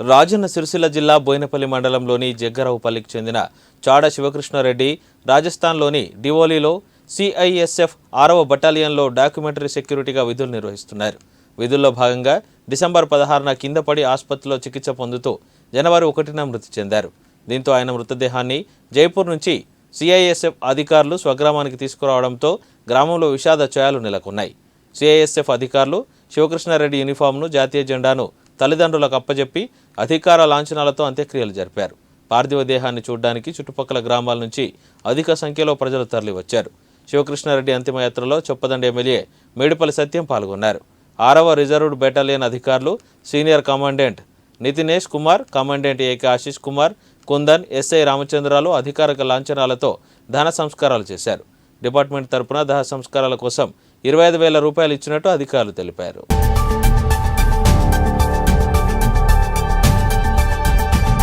రాజన్న సిరిసిల్ల జిల్లా బోయినపల్లి మండలంలోని జగ్గరావుపల్లికి చెందిన చాడ శివకృష్ణారెడ్డి రాజస్థాన్లోని డివోలీలో సిఐఎస్ఎఫ్ ఆరవ బటాలియన్లో డాక్యుమెంటరీ సెక్యూరిటీగా విధులు నిర్వహిస్తున్నారు. విధుల్లో భాగంగా డిసెంబర్ పదహారున కింద పడి ఆసుపత్రిలో చికిత్స పొందుతూ జనవరి ఒకటిన మృతి చెందారు. దీంతో ఆయన మృతదేహాన్ని జైపూర్ నుంచి సిఐఎస్ఎఫ్ అధికారులు స్వగ్రామానికి తీసుకురావడంతో గ్రామంలో విషాద ఛాయలు నెలకొన్నాయి. సిఐఎస్ఎఫ్ అధికారులు శివకృష్ణారెడ్డి యూనిఫామ్ను జాతీయ జెండాను తల్లిదండ్రులకు అప్పజెప్పి అధికార లాంఛనాలతో అంత్యక్రియలు జరిపారు. పార్థివ దేహాన్ని చూడడానికి చుట్టుపక్కల గ్రామాల నుంచి అధిక సంఖ్యలో ప్రజలు తరలివచ్చారు. శివకృష్ణారెడ్డి అంతిమయాత్రలో చొప్పదండి ఎమ్మెల్యే మేడిపల్లి సత్యం పాల్గొన్నారు. ఆరవ రిజర్వ్డ్ బెటాలియన్ అధికారులు senior commandant Nitinesh Kumar commandant AK Ashish Kumar Kundan SI Ramachandralu అధికారిక లాంఛనాలతో ధన సంస్కారాలు చేశారు. డిపార్ట్మెంట్ తరపున దహ సంస్కారాల కోసం ఇరవై ఐదు వేల రూపాయలు ఇచ్చినట్టు అధికారులు తెలిపారు.